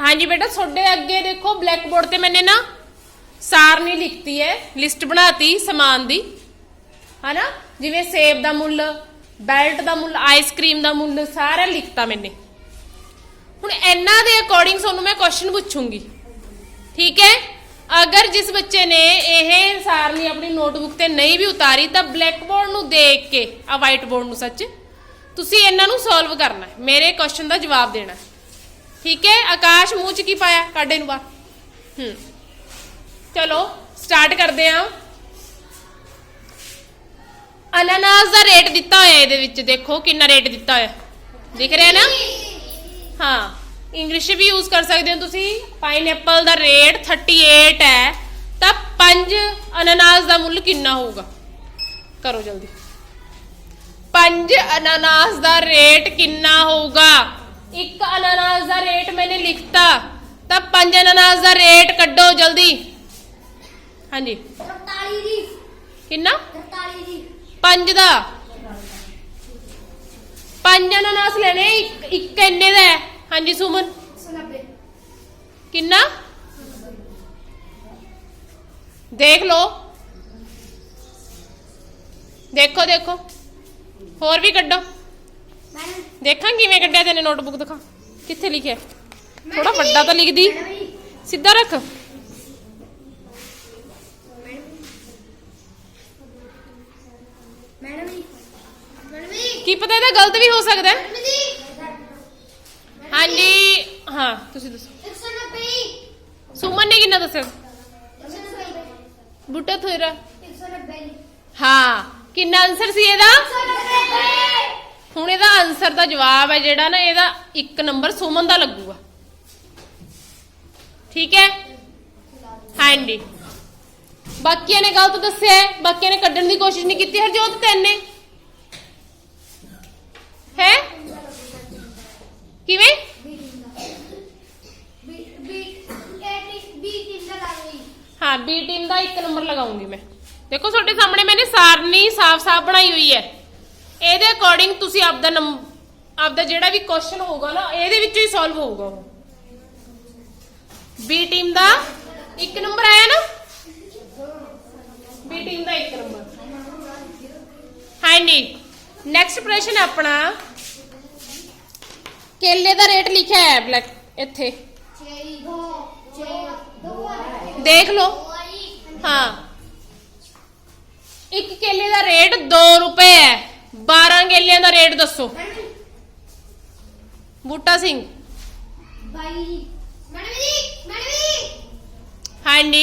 ਹਾਂਜੀ ਬੇਟਾ, ਤੁਹਾਡੇ ਅੱਗੇ ਦੇਖੋ ਬਲੈਕ ਬੋਰਡ ਤੇ ਮੈਨੇ ਨਾ ਸਾਰਨੀ ਲਿਖਤੀ ਹੈ ਲਿਸਟ ਬਣਾਤੀ ਸਮਾਨ ਦੀ। ਹਨਾ? ਜਿਵੇਂ ਸੇਬ ਦਾ ਮੁੱਲ ਬੈਲਟ ਦਾ ਮੁੱਲ ਆਈਸਕ੍ਰੀਮ ਦਾ ਮੁੱਲ, ਸਾਰਾ ਲਿਖਤਾ ਮੈਨੇ। ਹੁਣ ਇਹਨਾਂ ਦੇ ਅਕੋਰਡਿੰਗ ਤੁਹਾਨੂੰ ਮੈਂ ਕੁਐਸਚਨ ਪੁੱਛੂੰਗੀ। ਠੀਕ ਹੈ ਅਗਰ ਜਿਸ ਬੱਚੇ ਨੇ ਇਹ ਸਾਰਨੀ ਆਪਣੀ ਨੋਟਬੁੱਕ ਤੇ ਨਹੀਂ ਵੀ ਉਤਾਰੀ, ਤਾਂ ਬਲੈਕ ਬੋਰਡ ਨੂੰ ਦੇਖ ਕੇ ਆ ਵਾਈਟ ਬੋਰਡ ਨੂੰ ਸੱਚ, ਤੁਸੀਂ ਇਹਨਾਂ ਨੂੰ ਸੋਲਵ ਕਰਨਾ ਮੇਰੇ ਕੁਐਸਚਨ ਦਾ ਜਵਾਬ ਦੇਣਾ ਠੀਕ ਹੈ? ਆਕਾਸ਼ ਮੂੰਹ ਚ ਕੀ ਪਾਇਆ? ਕਾਡੇ ਨੂੰ ਬਾਹਰ। ਹੂੰ। ਚਲੋ ਸਟਾਰਟ ਕਰਦੇ ਹਾਂ ਅਨਾਨਾਸ ਦਾ ਰੇਟ ਦਿੱਤਾ ਹੋਇਆ ਇਹਦੇ ਵਿੱਚ, ਦੇਖੋ ਕਿੰਨਾ ਰੇਟ ਦਿੱਤਾ ਹੋਇਆ। ਦਿਖ ਰਿਹਾ ਨਾ? ਹਾਂ। ਇੰਗਲਿਸ਼ ਵੀ ਯੂਜ਼ ਕਰ ਸਕਦੇ ਹੋ ਤੁਸੀਂ। ਪਾਈਨਐਪਲ ਦਾ ਰੇਟ 38 ਹੈ। ਤਾਂ 5 ਅਨਾਨਾਸ ਦਾ ਮੁੱਲ ਕਿੰਨਾ ਹੋਊਗਾ? ਕਰੋ ਜਲਦੀ। 5 ਅਨਾਨਾਸ ਦਾ ਰੇਟ ਕਿੰਨਾ ਹੋਊਗਾ? ਇੱਕ ਅਨਾਨਾਸ ਦਾ ਰੇਟ ਮੈंने ਲਿਖਤਾ ਤਾਂ 5 ਅਨਾਨਾਸ ਦਾ ਰੇਟ ਕੱਢੋ ਜਲਦੀ। ਹਾਂਜੀ। 43 ਦੀ ਕਿੰਨਾ? 43 ਦੀ 5 ਦਾ। 5 ਅਨਾਨਾਸ ਲੈਣੇ ਇੱਕ ਇੱਕ ਇੰਨੇ ਦਾ ਹਾਂਜੀ ਸੁਮਨ। 190 ਕਿੰਨਾ? ਦੇਖ ਲਓ। ਦੇਖੋ ਦੇਖੋ। ਹੋਰ ਵੀ ਕੱਢੋ। ਦੇਖਾਂ ਕਿਵੇਂ ਕੱਢਿਆ ਤੈਨੇ ਨੋਟਬੁੱਕ ਦਿਖਾ। ਕਿੱਥੇ ਲਿਖਿਆ? ਥੋੜਾ ਵੱਡਾ ਤਾਂ ਲਿਖਦੀ। ਸਿੱਧਾ ਰੱਖ। ਮੈਡਮ ਜੀ ਮੈਡਮ ਜੀ ਕੀ ਪਤਾ ਇਹਦਾ ਗਲਤ ਵੀ ਹੋ ਸਕਦਾ ਹੈ? ਮੈਡਮ ਜੀ ਹਾਂਜੀ, ਹਾਂ, ਤੁਸੀਂ ਦੱਸੋ। 190 ਸੁਮਨ ਨੇ ਕਿੰਨਾ ਦੱਸਿਆ? 190 ਬੁੱਟਾ ਥੋੜਾ 190 ਹਾਂ, ਕਿੰਨਾ ਆਨਸਰ ਸੀ ਇਹਦਾ? 190 ਹੁਣ ਇਹਦਾ ਆਨਸਰ ਦਾ ਜਵਾਬ ਹੈ ਜਿਹੜਾ ਨਾ, ਇਹਦਾ ਇੱਕ ਨੰਬਰ ਸੁਮਨ ਦਾ ਲੱਗੂਗਾ। ਠੀਕ ਹੈ? ਹਾਂਜੀ। ਬਾਕੀਆਂ ਨੇ ਗਲਤ ਦੱਸਿਆ ਹੈ, ਬਾਕੀਆਂ ਨੇ ਕੱਢਣ ਦੀ ਕੋਸ਼ਿਸ਼ ਨਹੀਂ ਕੀਤੀ, ਹਰਜੋਤ ਤੈਨੇ ਹੈ? ਕਿਵੇਂ? ਹਾਂ ਬੀ ਟੀਮ ਦਾ ਇੱਕ ਨੰਬਰ ਲਗਾਉਂਗੀ ਮੈਂ। ਦੇਖੋ, ਤੁਹਾਡੇ ਸਾਹਮਣੇ ਮੈਨੇ ਸਾਰਨੀ ਸਾਫ਼-ਸਾਫ਼ ਬਣਾਈ ਹੋਈ ਹੈ। ਇਹਦੇ ਅਕੋਰਡਿੰਗ ਤੁਸੀਂ ਆਪਦਾ ਨੰਬ, ਆਪਦਾ ਜਿਹੜਾ ਵੀ ਕੁਐਸਚਨ ਹੋਊਗਾ ਨਾ, ਇਹਦੇ ਵਿੱਚ ਹੀ ਸੋਲਵ ਹੋਊਗਾ ਉਹ। ਬੀ ਟੀਮ ਦਾ ਇੱਕ ਨੰਬਰ ਆਇਆ ਨਾ? ਬੀ ਟੀਮ ਦਾ ਇੱਕ ਨੰਬਰ ਹਾਂਜੀ ਨੈਕਸਟ ਪ੍ਰਸ਼ਨ ਆਪਣਾ। ਕੇਲੇ ਦਾ ਰੇਟ ਲਿਖਿਆ ਹੈ ਬਲੈਕ ਇੱਥੇ। ਦੇਖ ਲਓ। ਹਾਂ। ਇੱਕ ਕੇਲੇ ਦਾ ਰੇਟ 2 ਰੁਪਏ ਹੈ। 12 ਕੇਲਿਆਂ ਦਾ ਰੇਟ ਦੱਸੋ। ਬੂਟਾ ਸਿੰਘ। ਬਾਈ ਮੈਡਮ ਜੀ ਮੈਡਮ ਜੀ। ਹਾਂਜੀ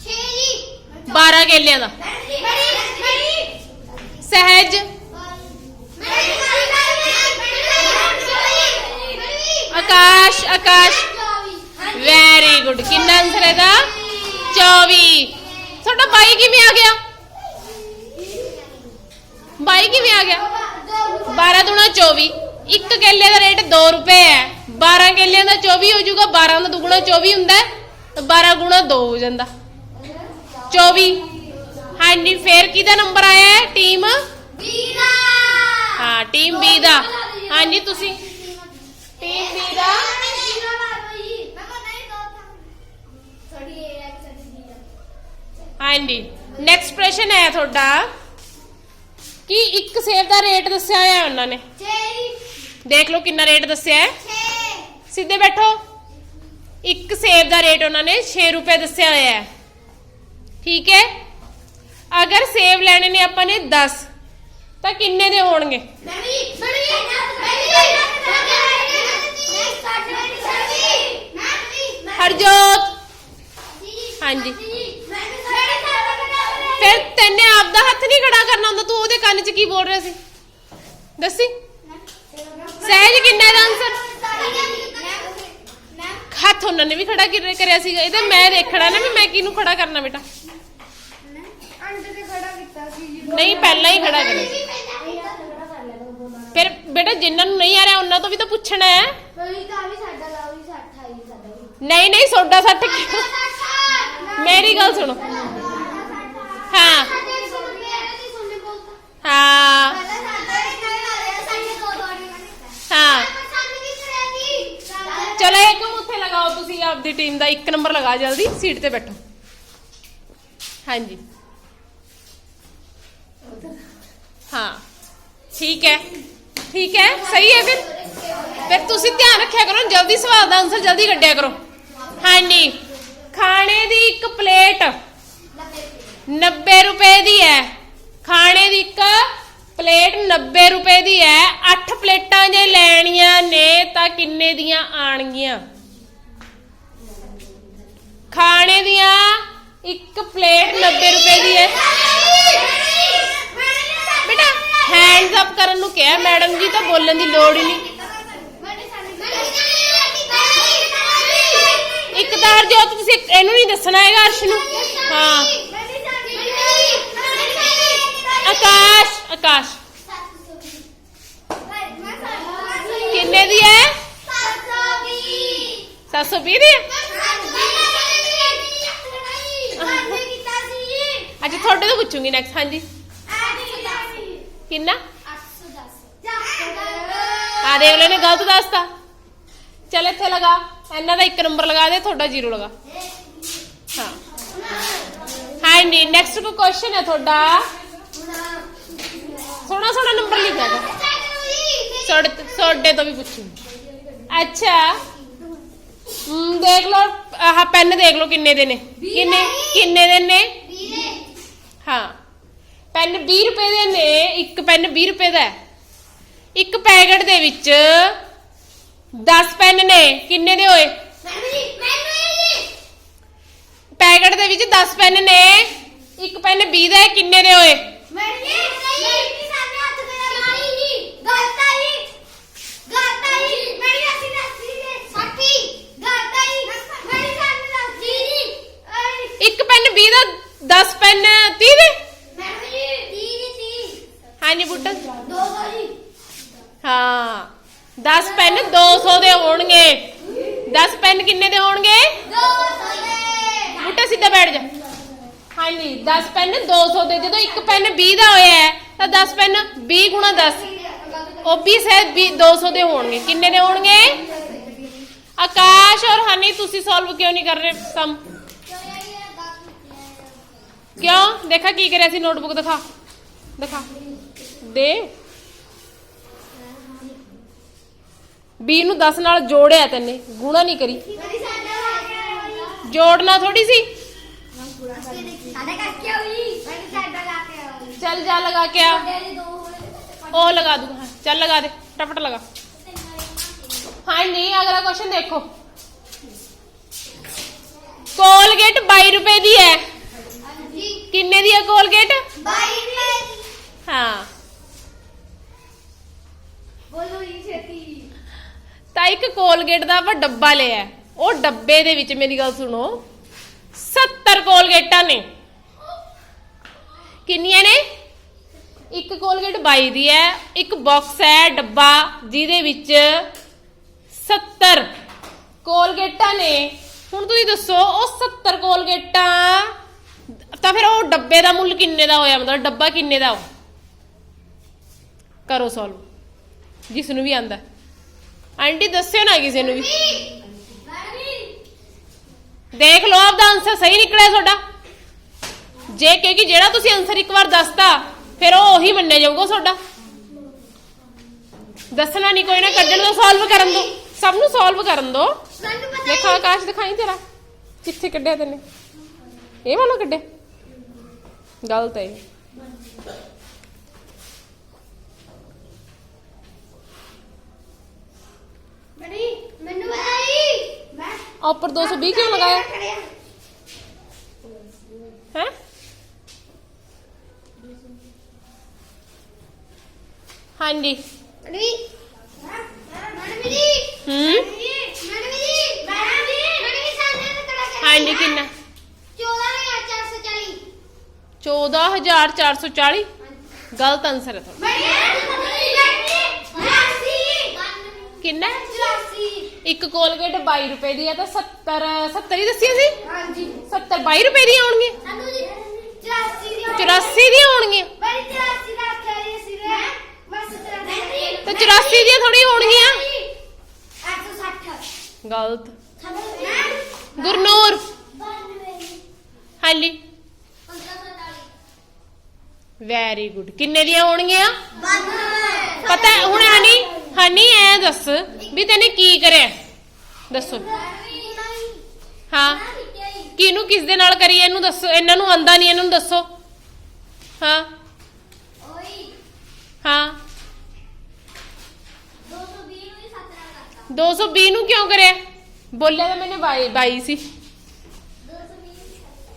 6 ਜੀ। 12 ਕੇਲਿਆਂ ਦਾ। ਸਹਿਜ। ਆਕਾਸ਼ ਆਕਾਸ਼। ਵੈਰੀ ਗੁੱਡ ਕਿੰਨਾ ਆਨਸਰ ਹੈ ਦਾ 24 ਤੁਹਾਡਾ ਬਾਈ ਕਿਵੇਂ ਆ ਗਿਆ? ਬਾਈ ਕਿਵੇਂ ਆ ਗਿਆ? 12 ਦੁਣਾ 24 ਇੱਕ ਕੇਲੇ ਦਾ ਰੇਟ 2 ਰੁਪਏ ਹੈ। 12 ਕੇਲਿਆਂ ਦਾ 24 ਹੋ ਜਾਊਗਾ 12 ਦਾ ਦੁਗਣਾ 24 ਹੁੰਦਾ ਤਾਂ 12 ਗੁਣਾ 2 ਹੋ ਜਾਂਦਾ। 24 ਹਾਂਜੀ, ਫੇਰ ਕਿਹਦਾ ਨੰਬਰ ਆਇਆ ਹੈ? ਟੀਮ? ਹਾਂ, ਟੀਮ ਬੀ ਦਾ। ਹਾਂਜੀ, ਤੁਸੀਂ? ਟੀਮ ਬੀ ਦਾ। ਹਾਂਜੀ ਨੈਕਸਟ ਪ੍ਰਸ਼ਨ ਹੈ ਤੁਹਾਡਾ। ਕਿ ਇੱਕ ਸੇਬ ਦਾ ਰੇਟ ਦੱਸਿਆ ਹੋਇਆ ਉਹਨਾਂ ਨੇ? ਦੇਖ ਲਓ ਕਿੰਨਾ ਰੇਟ ਦੱਸਿਆ ਹੈ। ਸਿੱਧੇ ਬੈਠੋ। ਇੱਕ ਸੇਬ ਦਾ ਰੇਟ ਉਹਨਾਂ ਨੇ 6 ਰੁਪਏ ਦੱਸਿਆ ਹੋਇਆ ਹੈ। ਠੀਕ ਹੈ? ਅਗਰ ਸੇਬ ਲੈਣੇ ਨੇ ਆਪਾਂ ਨੇ 10 ਤਾਂ ਕਿੰਨੇ ਦੇ ਹੋਣਗੇ? ਹਰਜੋਤ। ਹਾਂਜੀ। ਫਿਰ ਤੈਨੇ ਆਪਦਾ ਹੱਥ ਨਹੀਂ ਖੜਾ ਕਰਨਾ ਹੁੰਦਾ, ਤੂੰ ਉਹਦੇ ਕੰਨ 'ਚ ਕੀ ਬੋਲ ਰਿਹਾ ਸੀ? ਦੱਸੀ? ਸਹਿਜ ਕਿੰਨਾ ਦਾ ਆਨਸਰ ਹੱਥ ਉਹਨਾਂ ਨੇ ਵੀ ਖੜਾ ਕਰ- ਕਰਿਆ ਸੀਗਾ, ਇਹਦੇ ਮੈਂ ਦੇਖਣਾ ਨਾ ਵੀ ਮੈਂ ਕਿਹਨੂੰ ਖੜਾ ਕਰਨਾ ਬੇਟਾ। ਨਹੀਂ, ਪਹਿਲਾਂ ਹੀ ਖੜਾ ਕਰਿਆ ਫਿਰ ਬੇਟਾ ਜਿਨ੍ਹਾਂ ਨੂੰ ਨਹੀਂ ਆ ਰਿਹਾ, ਉਹਨਾਂ ਤੋਂ ਵੀ ਤਾਂ ਪੁੱਛਣਾ ਹੈ। ਨਹੀਂ ਨਹੀਂ, ਸੋਡਾ ਸੱਟ ਮੇਰੀ ਗੱਲ ਸੁਣੋ। ਹਾਂ। ਹਾਂ। ਹਾਂ ਚਲੋ ਇੱਕ ਉੱਥੇ ਲਗਾ ਲਗਾਓ ਤੁਸੀਂ ਆਪਦੀ ਟੀਮ ਦਾ ਇੱਕ ਨੰਬਰ ਲਗਾ ਜਲਦੀ ਸੀਟ ਤੇ ਬੈਠੋ। ਹਾਂਜੀ। ਹਾਂ ਠੀਕ ਹੈ। ਠੀਕ ਹੈ ਸਹੀ ਹੈ ਫਿਰ? ਫਿਰ ਤੁਸੀਂ ਧਿਆਨ ਰੱਖਿਆ ਕਰੋ ਜਲਦੀ ਸਵਾਲ ਦਾ ਆਨਸਰ ਜਲਦੀ ਕੱਢਿਆ ਕਰੋ। ਹਾਂਜੀ। ਖਾਣੇ ਦੀ ਇੱਕ ਪਲੇਟ 90 ਰੁਪਏ ਦੀ ਹੈ। ਖਾਣੇ ਦੀ ਇੱਕ ਪਲੇਟ 90 ਰੁਪਏ ਦੀ ਹੈ 8 ਪਲੇਟਾਂ ਜੇ ਲੈਣੀਆਂ ਨੇ ਤਾਂ ਕਿੰਨੇ ਦੀਆਂ ਆਣਗੀਆਂ? ਖਾਣੇ ਦੀਆਂ ਇੱਕ ਪਲੇਟ 90 ਰੁਪਏ ਦੀ ਹੈ ਬੇਟਾ ਹੈਂਡਸ ਅਪ ਕਰਨ ਨੂੰ ਕਿਹਾ ਮੈਡਮ ਜੀ, ਤਾਂ ਬੋਲਣ ਦੀ ਲੋੜ ਹੀ ਨਹੀਂ। ਇੱਕ ਤਾਂ ਹਰਜੋਤ, ਤੁਸੀਂ ਇਹਨੂੰ ਨਹੀਂ ਦੱਸਣਾ ਹੈਗਾ ਅਰਸ਼ ਨੂੰ। ਹਾਂ। ਆਕਾਸ਼। ਆਕਾਸ਼। ਕਿੰਨੇ ਦੀ ਹੈ? 720 ਦੀ ਹੈ? ਅੱਛਾ ਤੁਹਾਡੇ ਤੋਂ ਪੁੱਛੂੰਗੀ ਨੈਕਸਟ ਹਾਂਜੀ। ਕਿੰਨਾ? ਆ ਦੇਖ ਲੈ ਨੇ ਗਲਤ ਦੱਸਤਾ। ਚੱਲ ਇੱਥੇ ਲਗਾ। ਇਹਨਾਂ ਦਾ ਇੱਕ ਨੰਬਰ ਲਗਾ ਦੇ, ਤੁਹਾਡਾ ਜ਼ੀਰੋ ਲਗਾ। ਹਾਂ। ਹਾਂਜੀ ਨੈਕਸਟ ਕੋ ਕੁਐਸਚਨ ਹੈ ਤੁਹਾਡਾ? ਸੋਹਣਾ ਸੋਹਣਾ ਨੰਬਰ ਲਿਖਿਆ ਗਾ ਤੁਹਾਡੇ ਤੁਹਾਡੇ ਤੋਂ ਵੀ ਪੁੱਛੂੰਗੀ। ਅੱਛਾ। ਹਮ, ਦੇਖ ਲਓ ਆਹ ਪੈਨ ਦੇਖ ਲਓ ਕਿੰਨੇ ਦੇ ਨੇ। ਕਿੰਨੇ ਕਿੰਨੇ ਦੇ ਨੇ? ਹਾਂ। ਪੈਨ 20 ਰੁਪਏ ਦੇ ਨੇ ਇੱਕ ਪੈਨ 20 ਰੁਪਏ ਦਾ ਹੈ। ਇੱਕ ਪੈਕੇਟ ਦੇ ਵਿੱਚ 10 ਪੈਨ ਨੇ। ਕਿੰਨੇ ਦੇ ਹੋਏ? ਪੈਕੇਟ ਦੇ ਵਿੱਚ 10 ਪੈਨ ਨੇ। ਇੱਕ ਪੈਨ 20 ਦਾ ਹੈ ਕਿੰਨੇ ਦੇ ਹੋਏ? ਇੱਕ ਪੈਨ 20 ਦਾ 10 ਪੈਨ 30 ਦੇ? ਹਾਂਜੀ ਬੁੱਟਾ ਹਾਂ 10 ਪੈਨ 200 ਦੇ ਹੋਣਗੇ। 10 ਪੈਨ ਕਿੰਨੇ ਦੇ ਹੋਣਗੇ? ਬੁੱਟਾ ਸਿੱਧਾ ਬੈਠ ਜਾ। ਹਾਂਜੀ 10 ਪੈਨ 200 ਦੇ। ਜਦੋਂ ਇੱਕ ਪੈਨ 20 ਦਾ ਹੋਇਆ ਹੈ ਤਾਂ 10 ਪੈਨ 20 ਗੁਣਾ 10 ਉਹ ਵੀ ਸ਼ਾਇਦ 20 200 ਦੇ ਹੋਣਗੇ। ਕਿੰਨੇ ਦੇ ਹੋਣਗੇ? ਆਕਾਸ਼ ਔਰ ਹਨੀ ਤੁਸੀਂ ਸੋਲਵ ਕਿਉਂ ਨਹੀਂ ਕਰ ਰਹੇ ਸਮ ਕਿਉਂ? ਦੇਖਾ ਕੀ ਕਰਿਆ ਸੀ ਨੋਟਬੁੱਕ ਦਿਖਾ। ਦਿਖਾ। ਦੇ। 20 ਨੂੰ 10 ਨਾਲ ਜੋੜਿਆ ਤੈਨੇ ਗੁਣਾ ਨਹੀਂ ਕਰੀ। ਜੋੜਨਾ ਥੋੜੀ ਸੀ? ਚੱਲ ਜਾ ਲਗਾ ਕੇ ਆ। ਉਹ ਲਗਾ ਦੂੰਗਾ ਹਾਂ, ਚੱਲ ਲਗਾ ਦੇ ਟਪਟ ਲਗਾ। ਹਾਂ ਨਹੀਂ ਅਗਲਾ ਕੁਐਸਚਨ ਦੇਖੋ। ਕੋਲਗੇਟ 22 ਰੁਪਏ ਦੀ ਹੈ। ਕਿੰਨੇ ਦੀ ਹੈ ਕੋਲਗੇਟ ਹਾਂ। ਬੋਲੋ ਇਹ ਛੇਤੀ। ਤਾਂ ਇੱਕ ਕੋਲਗੇਟ ਦਾ ਆਪਾਂ ਡੱਬਾ ਲਿਆ ਹੈ। ਉਹ ਡੱਬੇ ਦੇ ਵਿੱਚ ਮੇਰੀ ਗੱਲ ਸੁਣੋ। 70 ਕੋਲਗੇਟਾਂ ਨੇ। ਕਿੰਨੀਆਂ ਨੇ? ਇੱਕ ਕੋਲਗੇਟ 22 ਦੀ ਹੈ, ਇੱਕ ਬਾਕਸ ਹੈ, ਡੱਬਾ, ਜਿਹਦੇ ਵਿੱਚ 70 ਕੋਲਗੇਟਾਂ ਨੇ। ਹੁਣ ਤੁਸੀਂ ਦੱਸੋ, ਉਹ 70 ਕੋਲਗੇਟਾਂ, ਤਾਂ ਫਿਰ ਉਹ ਡੱਬੇ ਦਾ ਮੁੱਲ ਕਿੰਨੇ ਦਾ ਹੋਇਆ? ਮਤਲਬ ਡੱਬਾ ਕਿੰਨੇ ਦਾ? ਉਹ ਕਰੋ ਸੋਲਵ ਜਿਸ ਨੂੰ ਵੀ ਆਂਦਾ। ਆਂਟੀ, ਦੱਸਿਓ ਨਾ ਕਿਸੇ ਨੂੰ ਵੀ। ਦੇਖ ਲਓ, ਆਪਦਾ ਆਨਸਰ ਸਹੀ ਨਿਕਲਿਆ ਤੁਹਾਡਾ। ਜੇ ਕਿਉਂਕਿ ਜਿਹੜਾ ਤੁਸੀਂ ਆਨਸਰ ਇੱਕ ਵਾਰ ਦੱਸਤਾ ਫਿਰ ਉਹ ਉਹੀ ਮੰਨਿਆ ਜਾਊਗਾ ਤੁਹਾਡਾ। ਦੱਸਣਾ ਨਹੀਂ ਕੋਈ ਨਾ ਕੱਢਣ ਦੋ ਸੋਲਵ ਕਰਨ ਦੋ। ਸਭ ਨੂੰ ਸੋਲਵ ਕਰਨ ਦੋ। ਸਾਨੂੰ ਪਤਾ ਦੇਖੋ ਆਕਾਸ਼ ਦਿਖਾਈ ਤੇਰਾ। ਕਿੱਥੇ ਕੱਢਿਆ ਤੈਨੇ? ਇਹ ਵਾਲਾ ਕੱਢਿਆ। ਗਲਤ ਹੈ ਇਹ। ਬੜੀ ਮੈਨੂੰ ਹੀ। ਮੈਂ ਉੱਪਰ 220 ਕਿਉਂ ਲਗਾਇਆ? ਹੈ? ਹਾਂਜੀ। ਬੜੀ ਮੈਡਮ ਜੀ ਹੂੰ? Madam ji madam ji madam ਜੀ ਸਾਨੂੰ ਕਰਾ ਕੇ ਹਾਂਜੀ ਕਿੰਨਾ 14440 14440 ਗਲਤ ਆਨਸਰ ਹੈ ਤੁਹਾਡਾ। ਕਿੰਨਾ? ਇੱਕ ਕੋਲਗੇਟ 22 ਰੁਪਏ ਦੀ ਹੈ ਤਾਂ 70 70 ਹੀ ਦੱਸਿਆ ਸੀ? 70 22 ਰੁਪਏ ਦੀ ਆਉਣਗੇ 84 ਦੀਆਂ ਹੋਣਗੀਆਂ ਤਾਂ 84 ਦੀਆਂ ਥੋੜੀ ਹੋਣਗੀਆਂ। ਗਲਤ। ਗੁਰਨੂਰ। ਹਾਂਜੀ। ਵੈਰੀ ਗੁੱਡ ਕਿੰਨੇ ਦੀਆਂ ਹੋਣਗੀਆਂ? ਪਤਾ ਹੈ, ਹੁਣ ਹਨੀ ਹਨੀ ਐ ਦੱਸ ਵੀ ਤੈਨੇ ਕੀ ਕਰਿਆ? ਦੱਸੋ। ਹਾਂ। ਕਿਹਨੂੰ ਕਿਸ ਦੇ ਨਾਲ ਕਰੀ ਇਹਨੂੰ ਦੱਸੋ? ਇਹਨਾਂ ਨੂੰ ਆਂਦਾ ਨਹੀਂ ਇਹਨਾਂ ਨੂੰ ਦੱਸੋ। ਹਾਂ। ਹਾਂ। 220 ਨੂੰ ਕਿਉਂ ਕਰਿਆ? ਬੋਲਿਆ ਤਾਂ ਮੈਨੇ 22 22 ਸੀ।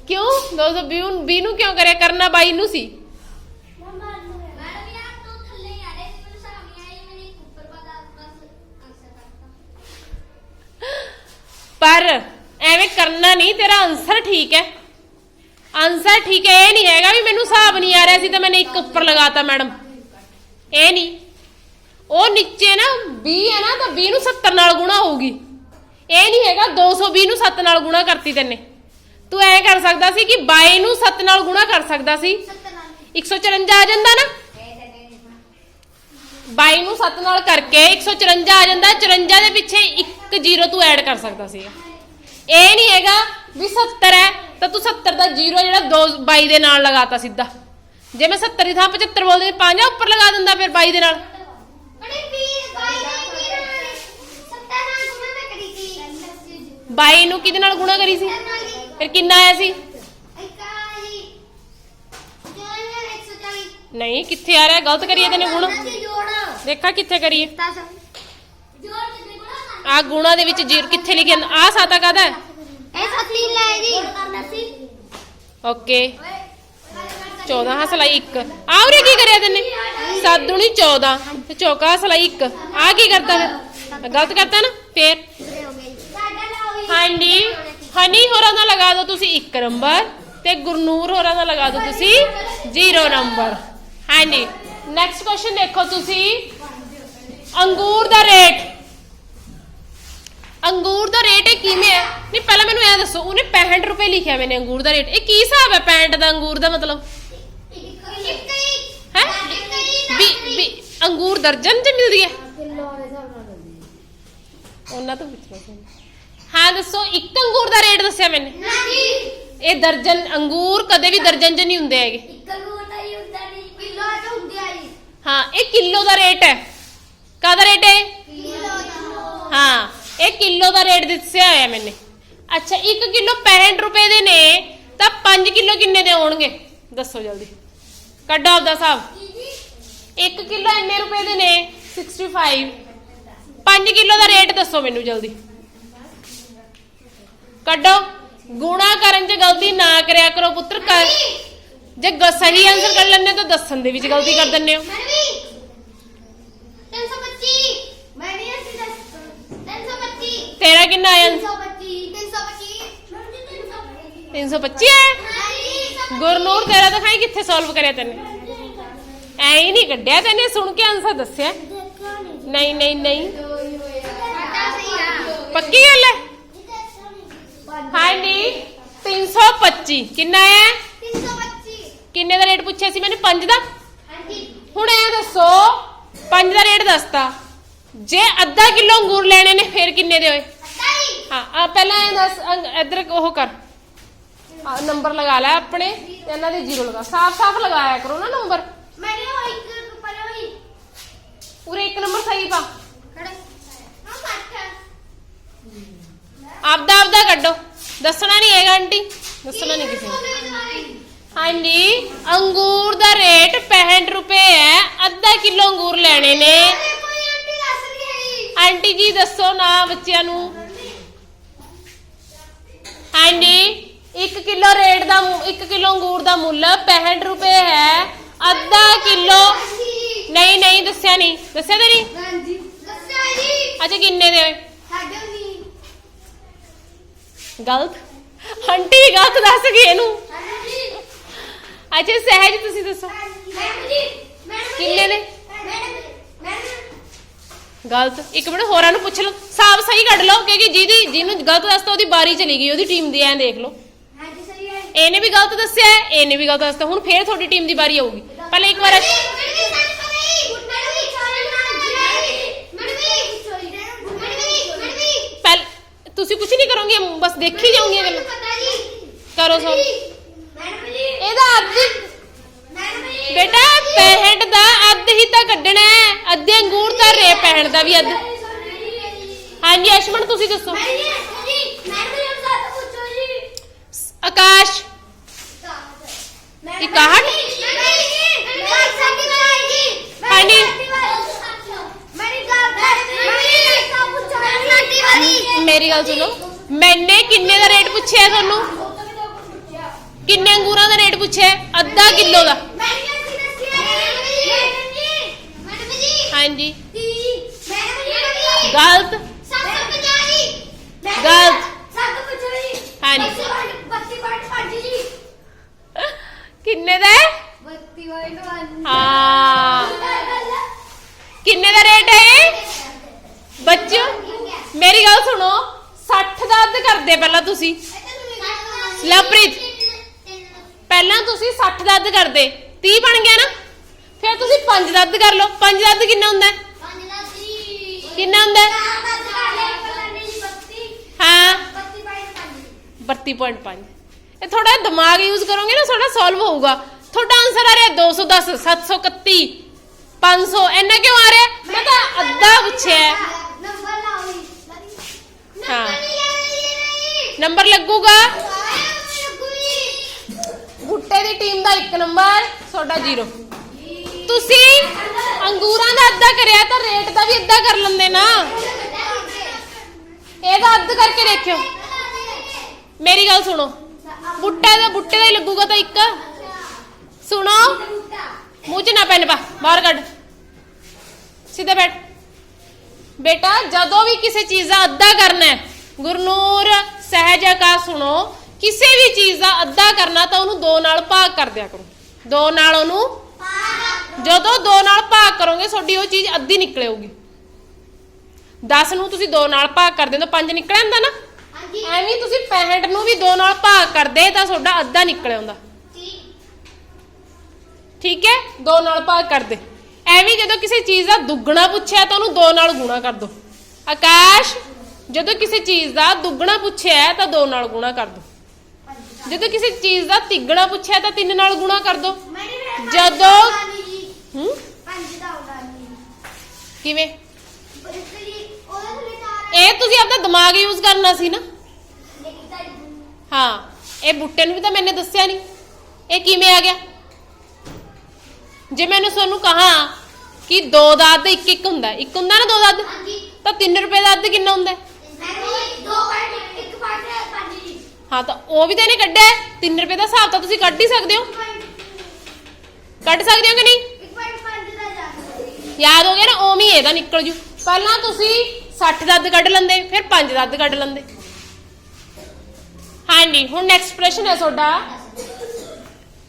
ਕਿਉਂ? 220 ਨੂੰ 20 ਨੂੰ ਕਿਉਂ ਕਰਿਆ? ਕਰਨਾ 22 ਨੂੰ ਸੀ। ਪਰ ਐਵੇਂ ਕਰਨਾ ਨਹੀਂ, ਤੇਰਾ ਆਨਸਰ ਠੀਕ ਹੈ। ਆਨਸਰ ਠੀਕ ਹੈ, ਇਹ ਨਹੀਂ ਹੈਗਾ ਵੀ ਮੈਨੂੰ ਹਿਸਾਬ ਨਹੀਂ ਆ ਰਿਹਾ ਸੀ ਤਾਂ ਮੈਨੇ ਇੱਕ ਉੱਪਰ ਲਗਾਤਾ, ਮੈਡਮ। ਇਹ ਨਹੀਂ। ਉਹ ਨੀਚੇ ਨਾ 20 ਹੈ ਨਾ, ਤਾਂ 20 ਨੂੰ 70 ਨਾਲ ਗੁਣਾ ਹੋਊਗੀ। ਇਹ ਨਹੀਂ ਹੈਗਾ 220 ਨੂੰ 7 ਨਾਲ ਗੁਣਾ ਕਰਤੀ ਤੈਨੇ। ਤੂੰ ਐ ਕਰ ਸਕਦਾ ਸੀ ਕਿ 22 ਨੂੰ 7 ਨਾਲ ਗੁਣਾ ਕਰ ਸਕਦਾ ਸੀ। 154 ਆ ਜਾਂਦਾ ਨਾ। 22 ਨੂੰ 7 ਨਾਲ ਕਰਕੇ 154 ਆ ਜਾਂਦਾ 54 ਦੇ ਪਿੱਛੇ ਇੱਕ ਜ਼ੀਰੋ ਤੂੰ ਐਡ ਕਰ ਸਕਦਾ ਸੀਗਾ ਇਹ ਨਹੀਂ ਹੈਗਾ ਵੀ 70 ਹੈ, ਤਾਂ ਤੂੰ 70 ਦਾ ਜ਼ੀਰੋ ਜਿਹੜਾ 2 22 ਦੇ ਨਾਲ ਲਗਾਤਾ ਸਿੱਧਾ। ਜੇ ਮੈਂ 70 ਦੀ ਥਾਂ 75 ਬੋਲਦੇ ਪੰਜਾਂ ਉੱਪਰ ਲਗਾ ਦਿੰਦਾ ਫਿਰ 22 ਦੇ ਨਾਲ। 22 ਨੂੰ ਕਿਹਦੇ ਨਾਲ ਗੁਣਾ ਕਰੀ ਸੀ? ਫਿਰ ਕਿੰਨਾ ਆਇਆ ਸੀ? ਨਹੀਂ, ਕਿੱਥੇ ਆ ਰਿਹਾ? ਗਲਤ ਕਰੀਏ ਤੈਨੇ ਗੁਣ। ਦੇਖਾ ਕਿੱਥੇ ਕਰੀਏ। ਆ ਗੁਣਾ ਦੇ ਵਿੱਚ ਜ਼ੀਰੋ, ਕਿੱਥੇ ਲਿਖਿਆ ਆ ਸਾਤਾ ਕਾਦਾ ਹੈ? ਓਕੇ। 14 ਹਾਂ ਸਲਾਈ 1 ਆ ਉਰੇ ਕੀ ਕਰਿਆ ਤੈਨੇ? 7 ਦੁਣੀ 14 ਤੇ ਚੌਕਾ ਸਲਾਈ 1 ਆ ਕੀ ਕਰਤਾ ਫਿਰ? ਗਲਤ ਕਰਤਾ ਨਾ? ਫੇਰ? ਹਾਂਜੀ। ਹਨੀ ਹੋਰਾਂ ਦਾ ਲਗਾ ਦਿਓ ਤੁਸੀਂ 1 ਨੰਬਰ ਤੇ ਗੁਰਨੂਰ ਹੋਰਾਂ ਦਾ ਲਗਾ ਦਿਓ ਤੁਸੀਂ 0 ਨੰਬਰ। ਹਾਂਜੀ। ਨੈਕਸਟ ਕੁਐਸਚਨ ਦੇਖੋ ਤੁਸੀਂ। ਅੰਗੂਰ ਦਾ ਰੇਟ। ਅੰਗੂਰ ਦਾ ਰੇਟ ਇਹ ਕਿਵੇਂ ਹੈ? ਨਹੀਂ ਪਹਿਲਾਂ ਮੈਨੂੰ ਇਹ ਦੱਸੋ ਉਹਨੇ 65 ਰੁਪਏ ਲਿਖਿਆ ਮੈਨੇ ਅੰਗੂਰ ਦਾ ਰੇਟ। ਇਹ ਕੀ ਹਿਸਾਬ ਹੈ 65 ਦਾ ਅੰਗੂਰ ਦਾ ਮਤਲਬ? ਹੈ? ਵੀ ਅੰਗੂਰ ਦਰਜਨ ਚ ਮਿਲਦੀ ਹੈ। ਉਹਨਾਂ ਤੋਂ ਪੁੱਛਣਾ ਸੀ। ਹਾਂ ਦੱਸੋ ਇੱਕ ਅੰਗੂਰ ਦਾ ਰੇਟ ਦੱਸਿਆ ਮੈਨੇ? ਇਹ ਦਰਜਨ ਅੰਗੂਰ ਕਦੇ ਵੀ ਦਰਜਨ ਚ ਨਹੀਂ ਹੁੰਦੇ ਹੈਗੇ। ਹਾਂ ਇਹ ਕਿਲੋ ਦਾ ਰੇਟ ਹੈ। ਕਾਹਦਾ ਰੇਟ ਹੈ ਹਾਂ ਇਹ ਕਿਲੋ ਦਾ ਰੇਟ ਦੱਸਿਆ ਹੋਇਆ ਮੈਨੇ। ਅੱਛਾ 1 ਕਿਲੋ 65 ਰੁਪਏ ਦੇ ਨੇ ਤਾਂ 5 ਕਿਲੋ ਕਿੰਨੇ ਦੇ ਹੋਣਗੇ? ਦੱਸੋ ਜਲਦੀ। ਕੱਢੋ ਆਪਦਾ ਹਿਸਾਬ। 1 ਕਿਲੋ ਇੰਨੇ ਰੁਪਏ ਦੇ ਨੇ 65 5 ਕਿਲੋ ਦਾ ਰੇਟ ਦੱਸੋ ਮੈਨੂੰ ਜਲਦੀ। ਕੱਢੋ। ਗੁਣਾ ਕਰਨ 'ਚ ਗਲਤੀ ਨਾ ਕਰਿਆ ਕਰੋ ਪੁੱਤਰ ਕਰ। ਜੇ ਗ- ਸਹੀ ਆਨਸਰ ਕਰ ਲੈਂਦੇ ਹੋ ਤਾਂ ਦੱਸਣ ਦੇ ਵਿੱਚ ਗਲਤੀ ਕਰ ਦਿੰਦੇ ਹੋ। ਤੇਰਾ ਕਿੰਨਾ ਆਇਆ? 325 ਆਇਆ? ਗੁਰਨੂਰ ਤੇਰਾ ਦਿਖਾਈ ਕਿੱਥੇ ਸੋਲਵ ਕਰਿਆ ਤੈਨੇ? ਐ ਹੀ ਨਹੀਂ ਕੱਢਿਆ ਤੈਨੇ ਸੁਣ ਕੇ ਆਨਸਰ ਦੱਸਿਆ। ਨਹੀਂ ਨਹੀਂ ਨਹੀਂ। ਪੱਕੀ ਗੱਲ ਹੈ? ਹਾਂਜੀ 325 ਕਿੰਨਾ ਹੈ? ਕਿੰਨੇ ਦਾ ਰੇਟ ਪੁੱਛਿਆ ਸੀ ਮੈਨੇ? 5 ਦਾ? ਹੁਣ ਇਹ ਦੱਸੋ 5 ਦਾ ਰੇਟ ਦੱਸਤਾ। ਜੇ ਅੱਧਾ ਕਿਲੋ ਅੰਗੂਰ ਲੈਣੇ ਨੇ ਫਿਰ ਕਿੰਨੇ ਦੇ ਹੋਏ? ਹਾਂ। ਆ ਪਹਿਲਾਂ ਇਹ ਦੱਸ ਇੱਧਰ ਉਹ ਕਰ। ਆ ਨੰਬਰ ਲਗਾ ਲੈ ਆਪਣੇ ਤੇ ਇਹਨਾਂ ਦੇ ਜ਼ੀਰੋ ਲਗਾ। ਸਾਫ਼ ਸਾਫ਼ ਲਗਾਇਆ ਕਰੋ ਨਾ ਨੰਬਰ। ਪੂਰੇ ਇੱਕ ਨੰਬਰ ਸਹੀ ਪਾ ਆਪਦਾ ਆਪਦਾ ਕੱਢੋ ਦੱਸਣਾ ਨਹੀਂ ਹੈਗਾ ਆਂਟੀ। ਦੱਸਣਾ ਨਹੀਂ ਕਿਸੇ ਨੂੰ। ਹਾਂਜੀ ਅੰਗੂਰ ਦਾ ਰੇਟ 65 ਰੁਪਏ ਹੈ ਅੱਧਾ ਕਿਲੋ ਅੰਗੂਰ ਲੈਣੇ ਨੇ। ਆਂਟੀ ਜੀ ਦੱਸੋ ਨਾ ਬੱਚਿਆਂ ਨੂੰ। ਹਾਂਜੀ 1 ਕਿਲੋ ਰੇਟ ਦਾ 1 ਕਿਲੋ ਅੰਗੂਰ ਦਾ ਮੁੱਲ 65 ਰੁਪਏ ਹੈ ਅੱਧਾ ਕਿਲੋ। ਨਹੀਂ ਨਹੀਂ ਦੱਸਿਆ ਨਹੀਂ। ਦੱਸਿਆ ਤੇ ਨਹੀਂ? ਅੱਛਾ ਕਿੰਨੇ ਦੇ? ਹੋਏ ਗਲਤ? ਵੀ ਗਲਤ ਦੱਸ ਗਈ ਇਹਨੂੰ। ਅੱਛਾ ਸਹਿਜ ਤੁਸੀਂ ਦੱਸੋ। ਕਿੰਨੇ ਨੇ? ਗਲਤ। ਇੱਕ ਮਿੰਟ ਹੋਰਾਂ ਨੂੰ ਪੁੱਛ ਲਓ। ਸਾਫ਼ ਸਹੀ ਕੱਢ ਲਓ ਕਿਉਂਕਿ ਜਿਹਦੀ ਜਿਹਨੂੰ ਗਲਤ ਦੱਸਤਾ ਉਹਦੀ ਬਾਰੀ ਚਲੀ ਗਈ ਉਹਦੀ ਟੀਮ ਦੀ ਐਂ ਦੇਖ ਲਓ। ਇਹਨੇ ਵੀ ਗਲਤ ਦੱਸਿਆ ਇਹਨੇ ਵੀ ਗਲਤ ਦੱਸਤਾ ਹੁਣ ਫੇਰ ਤੁਹਾਡੀ ਟੀਮ ਦੀ ਬਾਰੀ ਆਊਗੀ। ਪਹਿਲਾਂ ਇੱਕ ਵਾਰ ਤੁਸੀਂ ਕੁਝ ਨਹੀਂ ਕਰੋਗੇ ਬਸ ਦੇਖੀ ਜਾਓਗੇ ਮੈਨੂੰ ਕਰੋ ਸੋ। ਇਹਦਾ ਅੱਧ ਬੇਟਾ ਪਹਿਣ ਦਾ ਅੱਧ ਹੀ ਤਾਂ ਕੱਢਣਾ ਹੈ। ਅੱਧੇ ਅੰਗੂਰ ਤਾਂ ਰੇ ਪਹਿਣ ਦਾ ਵੀ ਅੱਧ। ਹਾਂਜੀ ਅਸ਼ਮਨ ਤੁਸੀਂ ਦੱਸੋ। ਮੈਡਮ ਜੀ। ਮੈਡਮ ਜੀ ਪੁੱਛੋ ਜੀ। ਆਕਾਸ਼। 61 ਮੇਰੀ ਗੱਲ ਸੁਣੋ। ਮੈਨੇ ਕਿੰਨੇ ਦਾ ਰੇਟ ਪੁੱਛਿਆ ਤੁਹਾਨੂੰ? ਕਿੰਨੇ ਅੰਗੂਰਾਂ ਦਾ ਰੇਟ ਪੁੱਛਿਆ? ਅੱਧਾ ਕਿਲੋ ਦਾ। ਹਾਂਜੀ। ਗਲਤ। ਗਲਤ। ਹਾਂਜੀ। ਕਿੰਨੇ ਦਾ ਹੈ? ਹਾਂ। ਕਿੰਨੇ ਦਾ ਰੇਟ ਹੈ ਇਹ? ਮੇਰੀ ਗੱਲ ਸੁਣੋ 60 ਦਾ ਅੱਧ ਕਰਦੇ ਪਹਿਲਾਂ ਤੁਸੀਂ। ਲਵਪ੍ਰੀਤ। ਪਹਿਲਾਂ ਤੁਸੀਂ 60 ਦਾ ਅੱਧ ਕਰਦੇ। 30 ਬਣ ਗਿਆ ਨਾ? ਫਿਰ ਤੁਸੀਂ 5 ਦਾ ਅੱਧ ਕਰ ਲਓ। 5 ਦਾ ਅੱਧ ਕਿੰਨਾ ਹੁੰਦਾ ਹੈ? ਕਿੰਨਾ ਹੁੰਦਾ ਹਾਂ? 32.5 ਇਹ ਥੋੜਾ ਦਿਮਾਗ ਯੂਜ਼ ਕਰੋਗੇ ਨਾ ਥੋੜਾ ਸੋਲਵ ਹੋਊਗਾ। ਤੁਹਾਡਾ ਆਨਸਰ ਆ ਰਿਹਾ 210 731 500 ਇੰਨਾ ਕਿਉਂ ਆ ਰਿਹਾ ਮੈਂ ਤਾਂ ਅੱਧਾ ਪੁੱਛਿਆ ਹਾਂ। ਨੰਬਰ ਲੱਗੂਗਾ? ਭੁੱਟੇ ਦੀ ਟੀਮ ਦਾ 1 ਨੰਬਰ, ਤੁਹਾਡਾ 0 ਤੁਸੀਂ ਅੰਗੂਰਾਂ ਦਾ ਅੱਧਾ ਕਰਿਆ ਤਾਂ ਰੇਟ ਦਾ ਵੀ ਅੱਧਾ ਕਰ ਲੈਂਦੇ ਨਾ। ਇਹਦਾ ਅੱਧ ਕਰਕੇ ਦੇਖਿਓ। ਮੇਰੀ ਗੱਲ ਸੁਣੋ। ਬੁੱਟਾ ਦਾ ਬੁੱਟੇ ਦਾ ਹੀ ਲੱਗੂਗਾ ਤਾਂ ਇੱਕ। ਸੁਣੋ। ਮੂੰਹ 'ਚ ਨਾ ਪੈਨ ਪਾ। ਬਾਹਰ ਕੱਢ। ਸਿੱਧਾ ਬੈਠ। ਬੇਟਾ ਜਦੋਂ ਵੀ ਕਿਸੇ ਚੀਜ਼ ਦਾ ਅੱਧਾ ਕਰਨਾ ਹੈ ਗੁਰਨੂਰ ਸਹਿਜ ਕਾ ਸੁਣੋ ਕਿਸੇ ਵੀ ਚੀਜ਼ ਦਾ ਅੱਧਾ ਕਰਨਾ ਤਾਂ ਉਹਨੂੰ ਦੋ ਨਾਲ ਭਾਗ ਕਰ ਦਿਆ ਕਰੋ। ਦੋ ਨਾਲ ਉਹਨੂੰ ਜਦੋਂ ਦੋ ਨਾਲ ਭਾਗ ਕਰੋਗੇ ਤੁਹਾਡੀ ਉਹ ਚੀਜ਼ ਅੱਧੀ ਨਿਕਲੇਗੀ। 10 ਨੂੰ ਤੁਸੀਂ ਦੋ ਨਾਲ ਭਾਗ ਕਰਦੇ ਹੋ ਤਾਂ 5 ਨਿਕਲ ਆਂਦਾ ਨਾ? ਐਵੇਂ ਤੁਸੀਂ 65 ਨੂੰ ਵੀ ਦੋ ਨਾਲ ਭਾਗ ਕਰਦੇ ਤਾਂ ਤੁਹਾਡਾ ਅੱਧਾ ਨਿਕਲ ਆਉਂਦਾ। ਠੀਕ ਹੈ? ਦੋ ਨਾਲ ਭਾਗ ਕਰਦੇ। ਐਵੇਂ ਜਦੋਂ ਕਿਸੇ ਚੀਜ਼ ਦਾ ਦੁੱਗਣਾ ਪੁੱਛਿਆ ਤਾਂ ਉਹਨੂੰ ਦੋ ਨਾਲ ਗੁਣਾ ਕਰ ਦੋ। ਆਕਾਸ਼, ਜਦੋਂ ਕਿਸੇ ਚੀਜ਼ ਦਾ ਦੁੱਗਣਾ ਪੁੱਛਿਆ ਤਾਂ ਦੋ ਨਾਲ ਗੁਣਾ ਕਰ ਦੋ। ਜਦੋਂ ਕਿਸੇ ਚੀਜ਼ ਦਾ ਤਿੱਗਣਾ ਪੁੱਛਿਆ ਤਾਂ ਤਿੰਨ ਨਾਲ ਗੁਣਾ ਕਰ ਦੋ। ਜਦੋਂ- ਹੂੰ? ਕਿਵੇਂ? ਇਹ ਤੁਸੀਂ ਆਪਣਾ ਦਿਮਾਗ ਯੂਜ਼ ਕਰਨਾ ਸੀ ਨਾ। ਹਾਂ, ਇਹ ਬੁੱਟੇ ਨੂੰ ਵੀ ਤਾਂ ਮੈਨੇ ਦੱਸਿਆ ਨਹੀਂ ਇਹ ਕਿਵੇਂ ਆ ਗਿਆ? ਜੇ ਮੈਨੂੰ ਤੁਹਾਨੂੰ ਕਹਾ ਕਿ ਦੋ ਦਾ ਅੱਧ ਇੱਕ ਇੱਕ ਹੁੰਦਾ ਹੈ। ਇੱਕ ਹੁੰਦਾ ਨਾ ਦੋ ਦਾ ਅੱਧ? ਤਾਂ 3 ਰੁਪਏ ਦਾ ਅੱਧ ਕਿੰਨਾ ਹੁੰਦਾ? ਹੈ? ਹਾਂ ਤਾਂ ਉਹ ਵੀ ਤਾਂ ਇਹਨੇ ਕੱਢਿਆ 3 ਰੁਪਏ ਦਾ ਹਿਸਾਬ ਤਾਂ ਤੁਸੀਂ ਕੱਢ ਹੀ ਸਕਦੇ ਹੋ। ਕੱਢ ਸਕਦੇ ਹੋ ਕਿ ਨਹੀਂ? ਯਾਦ ਹੋ ਗਿਆ। ਨਾ ਉਵੇਂ ਹੀ ਇਹਦਾ ਨਿਕਲ ਜੂ। ਪਹਿਲਾਂ ਤੁਸੀਂ 60 ਦਾ ਅੱਧ ਕੱਢ ਲੈਂਦੇ ਫਿਰ 5 ਦਾ ਅੱਧ ਕੱਢ ਲੈਂਦੇ। ਹਾਂਜੀ ਹੁਣ ਨੈਕਸਟ ਪ੍ਰਸ਼ਨ ਹੈ ਤੁਹਾਡਾ।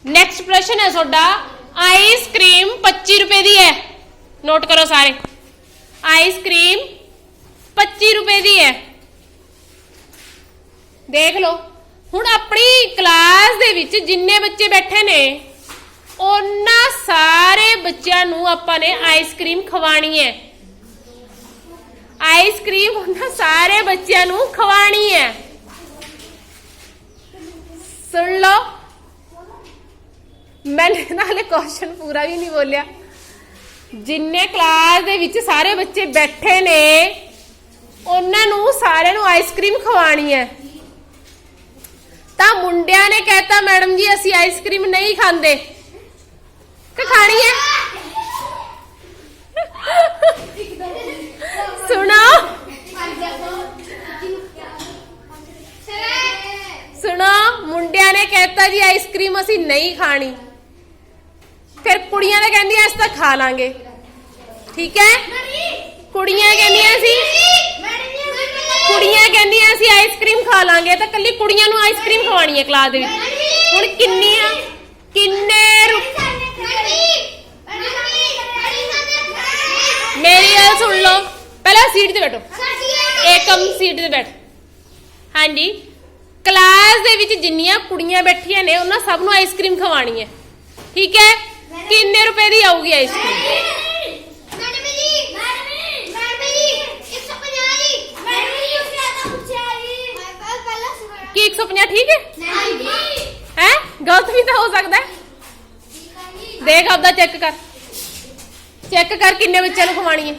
ਨੈਕਸਟ ਪ੍ਰਸ਼ਨ ਹੈ ਤੁਹਾਡਾ ਆਈਸਕ੍ਰੀਮ 25 ਰੁਪਏ ਦੀ ਹੈ। ਨੋਟ ਕਰੋ ਸਾਰੇ। ਆਈਸਕ੍ਰੀਮ 25 ਰੁਪਏ ਦੀ ਹੈ। ਦੇਖ ਲਓ। ਹੁਣ ਆਪਣੀ ਕਲਾਸ ਦੇ ਵਿੱਚ ਜਿੰਨੇ ਬੱਚੇ ਬੈਠੇ ਨੇ, ਉਹਨਾਂ ਸਾਰੇ ਬੱਚਿਆਂ ਨੂੰ ਆਪਾਂ ਨੇ ਆਈਸਕ੍ਰੀਮ ਖਵਾਣੀ ਹੈ। ਆਈਸਕ੍ਰੀਮ ਉਹਨਾਂ ਸਾਰੇ ਬੱਚਿਆਂ ਨੂੰ ਖਵਾਣੀ ਹੈ। ਸੁਣ ਲਓ। ਮੈਂ ਨਾਲੇ ਕੁਐਸਚਨ ਪੂਰਾ ਵੀ ਨਹੀਂ ਬੋਲਿਆ। ਜਿੰਨੇ ਕਲਾਸ ਦੇ ਵਿੱਚ ਸਾਰੇ ਬੱਚੇ ਬੈਠੇ ਨੇ, ਉਹਨਾਂ ਨੂੰ ਸਾਰਿਆਂ ਨੂੰ ਆਈਸਕ੍ਰੀਮ ਖਵਾਣੀ ਹੈ। ਤਾਂ ਮੁੰਡਿਆਂ ਨੇ ਕਹਿਤਾ, ਮੈਡਮ ਜੀ, ਅਸੀਂ ਆਈਸਕ੍ਰੀਮ ਨਹੀਂ ਖਾਂਦੇ। ਕਿ ਖਾਣੀ ਹੈ। ਸੁਣੋ। ਸੁਣੋ, ਮੁੰਡਿਆਂ ਨੇ ਕਹਿਤਾ ਜੀ ਆਈਸਕ੍ਰੀਮ ਅਸੀਂ ਨਹੀਂ ਖਾਣੀ। ਫਿਰ ਕੁੜੀਆਂ ਨੇ ਕਹਿੰਦੀਆਂ, ਅਸੀਂ ਤਾਂ ਖਾ ਲਾਂਗੇ। ਠੀਕ ਹੈ? ਕੁੜੀਆਂ ਕਹਿੰਦੀਆਂ ਸੀ, ਕੁੜੀਆਂ ਕਹਿੰਦੀਆਂ ਅਸੀਂ ਆਈਸਕ੍ਰੀਮ ਖਾ ਲਾਂਗੇ। ਤਾਂ ਕੱਲੀ ਕੁੜੀਆਂ ਨੂੰ ਆਈਸਕ੍ਰੀਮ ਖਵਾਣੀ ਹੈ ਕਲਾਸ ਦੇ ਵਿੱਚ। ਹੁਣ ਕਿੰਨੀਆਂ, ਕਿੰਨੇ ਮੇਰੀ ਗੱਲ ਸੁਣ ਲਓ। ਪਹਿਲਾਂ ਸੀਟ ਤੇ ਬੈਠੋ। ਏਕਮ ਸੀਟ ਤੇ ਬੈਠ। ਹਾਂਜੀ। ਕਲਾਸ ਦੇ ਵਿੱਚ ਜਿੰਨੀਆਂ ਕੁੜੀਆਂ ਬੈਠੀਆਂ ਨੇ, ਉਹਨਾਂ ਸਭ ਨੂੰ ਆਈਸਕ੍ਰੀਮ ਖਵਾਣੀ ਹੈ। ਠੀਕ ਹੈ? ਕਿੰਨੇ ਰੁਪਏ ਦੀ ਆਊਗੀ ice cream madam ji madam ji madam ji 150 ਜੀ ਮੈਡਮ ਜੀ ਉਸ ਨੇ ਤਾਂ ਪੁੱਛਿਆ ਜੀ ਕੀ 150 ਠੀਕ ਹੈ? ਹੈ? ਗਲਤ ਵੀ ਤਾਂ ਹੋ ਸਕਦਾ ਹੈ। ਦੇਖ ਆਪਦਾ ਚੈੱਕ ਕਰ। ਚੈੱਕ ਕਰ ਕਿੰਨੇ ਬੱਚਿਆਂ ਨੂੰ ਖਵਾਣੀ ਹੈ।